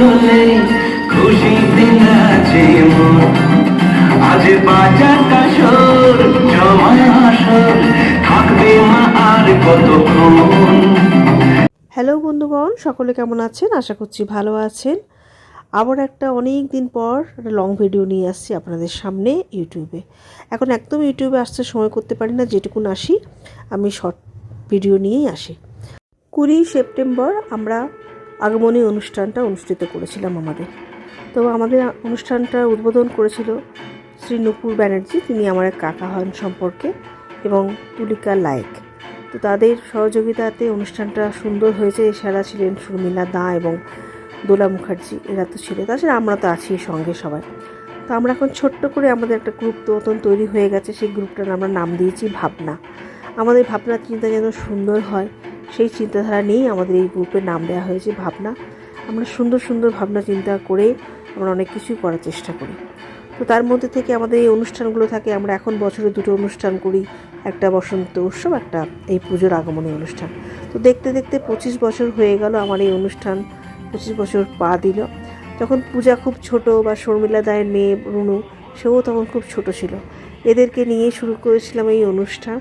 তোলে খুশিতে নাচে মন। আজ বাজার কাশর জমা আসর থাকবে মা আর কতক্ষণ? হ্যালো বন্ধুগণ, সকলে কেমন আছেন? আশা করছি ভালো আছেন। আবার একটা অনেক দিন পর একটা লং ভিডিও নিয়ে আসছি আপনাদের সামনে ইউটিউবে এখন একদম ইউটিউবে আসতে সময় করতে পারি না যেটুকুন আসি, আমি শর্ট ভিডিও নিয়েই আসি। কুড়ি সেপ্টেম্বর, আমরা আগমনী অনুষ্ঠানটা অনুষ্ঠিত করেছিলাম আমাদের। তো আমাদের অনুষ্ঠানটা উদ্বোধন করেছিল শ্রী নুপুর ব্যানার্জি। তিনি আমার এক কাকা হন সম্পর্কে এবং তুলিকা লায়েক। তো তাদের সহযোগিতাতে অনুষ্ঠানটা সুন্দর হয়েছে। এছাড়া ছিলেন শর্মিলা দা এবং দোলা মুখার্জি। এরা তো ছিল। তাছাড়া আমরা তো আছি সঙ্গে সবাই। তো আমরা এখন ছোট্ট করে আমাদের একটা গ্রুপ মতন তৈরি হয়ে গেছে। সেই গ্রুপটার আমরা নাম দিয়েছি ভাবনা। আমাদের ভাবনার চিন্তা যেন সুন্দর হয়। সেই চিন্তাধারা নিয়েই আমাদের এই গ্রুপের নাম দেওয়া হয়েছে ভাবনা। আমরা সুন্দর সুন্দর ভাবনা চিন্তা করে আমরা অনেক কিছুই করার চেষ্টা করি। তো তার মধ্যে থেকে আমাদের এই অনুষ্ঠানগুলো থাকে, আমরা এখন বছরে দুটো অনুষ্ঠান করি। একটা বসন্ত উৎসব, একটা এই পুজোর আগমনী অনুষ্ঠান। তো দেখতে দেখতে পঁচিশ বছর হয়ে গেল আমার এই অনুষ্ঠান, পঁচিশ বছর পা দিল। যখন পূজা খুব ছোট বা শর্মিলা দায়ের মেয়ে রুনু, সেও তখন খুব ছোট ছিল। এদেরকে নিয়ে শুরু করেছিলাম এই অনুষ্ঠান।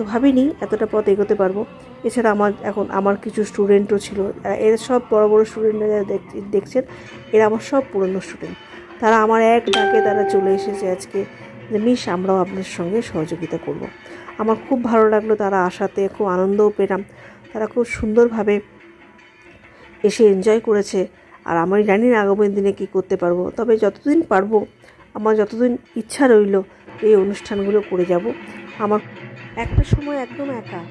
তো ভাবিনি এতটা পথ এগোতে পারব। এছাড়া আমার এখন আমার কিছু স্টুডেন্টও ছিল। এরা- সব বড় বড় স্টুডেন্টরা যারা দেখ- দেখছেন, এরা আমার সব পুরনো স্টুডেন্ট তারা আমার এক ডাকে তারা চলে এসেছে আজকে যে, মিস, আমরাও আপনার সঙ্গে সহযোগিতা করব। আমার খুব ভালো লাগল তারা আসাতে, খুব আনন্দও পেলাম। তারা খুব সুন্দরভাবে এসে এনজয় করেছে। আর আমি জানি না আগামী দিনে কী করতে পারব। তবে যতদিন পারব, আমার যতদিন ইচ্ছা রইল, এই অনুষ্ঠানগুলো করে যাব। আমার একটা সময় একদম একা।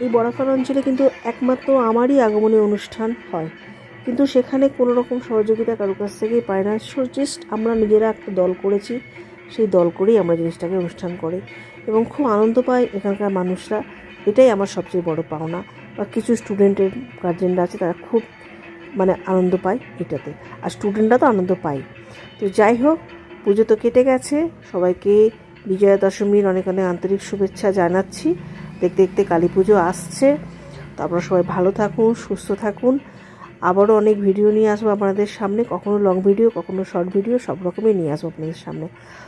এই বরাকর অঞ্চলে কিন্তু একমাত্র আমারই আগমনী অনুষ্ঠান হয়। কিন্তু সেখানে কোনো রকম সহযোগিতা কারোর কাছ থেকেই পায় না। জাস্ট আমরা নিজেরা একটা দল করেছি। সেই দল করেই আমরা জিনিসটাকে অনুষ্ঠান করি। এবং খুব আনন্দ পায় এখানকার মানুষরা। এটাই আমার সবচেয়ে বড় পাওনা। বা কিছু স্টুডেন্টের গার্জেনরা আছে, তারা খুব মানে আনন্দ পায় এটাতে। আর স্টুডেন্টরা তো আনন্দ পায়। তো যাই হোক, পুজো তো কেটে গেছে। সবাইকে বিজয়া দশমীর অনেক অনেক আন্তরিক শুভেচ্ছা জানাচ্ছি। দেখতে দেখতে কালী পুজো আসছে। তো আপনারা সবাই ভালো থাকুন, সুস্থ থাকুন। আবারও অনেক ভিডিও নিয়ে আসব আপনাদের সামনে। কখনো লং ভিডিও কখনো শর্ট ভিডিও সব রকমই নিয়ে আসব আপনাদের সামনে।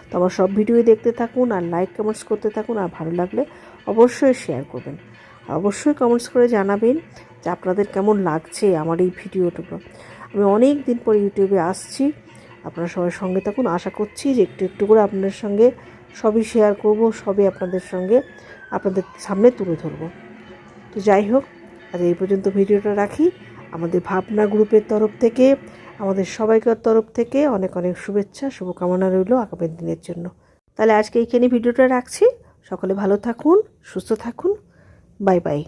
তো আমার সব ভিডিওই দেখতে থাকুন আর লাইক কমেন্টস করতে থাকুন। আর ভালো লাগলে অবশ্যই শেয়ার করবেন। অবশ্যই কমেন্টস করে জানাবেন যে আপনাদের কেমন লাগছে আমার এই ভিডিওটুকু। আমি অনেক দিন পর ইউটিউবে আসছি। আপনারা সবাই সঙ্গে থাকুন। আশা করছি যে একটু একটু করে আপনাদের সঙ্গে সবই শেয়ার করব, সবই আপনাদের সঙ্গে আপনাদের সামনে তুলে ধরব। তো যাই হোক, আজ এই পর্যন্ত ভিডিওটা রাখি। আমাদের ভাবনা গ্রুপের তরফ থেকে, আমাদের সবাইকার তরফ থেকে অনেক অনেক শুভেচ্ছা, শুভকামনা রইল আগামী দিনের জন্য। তাহলে আজকে এইখানে ভিডিওটা রাখছি। সকলে ভালো থাকুন, সুস্থ থাকুন। Bye bye.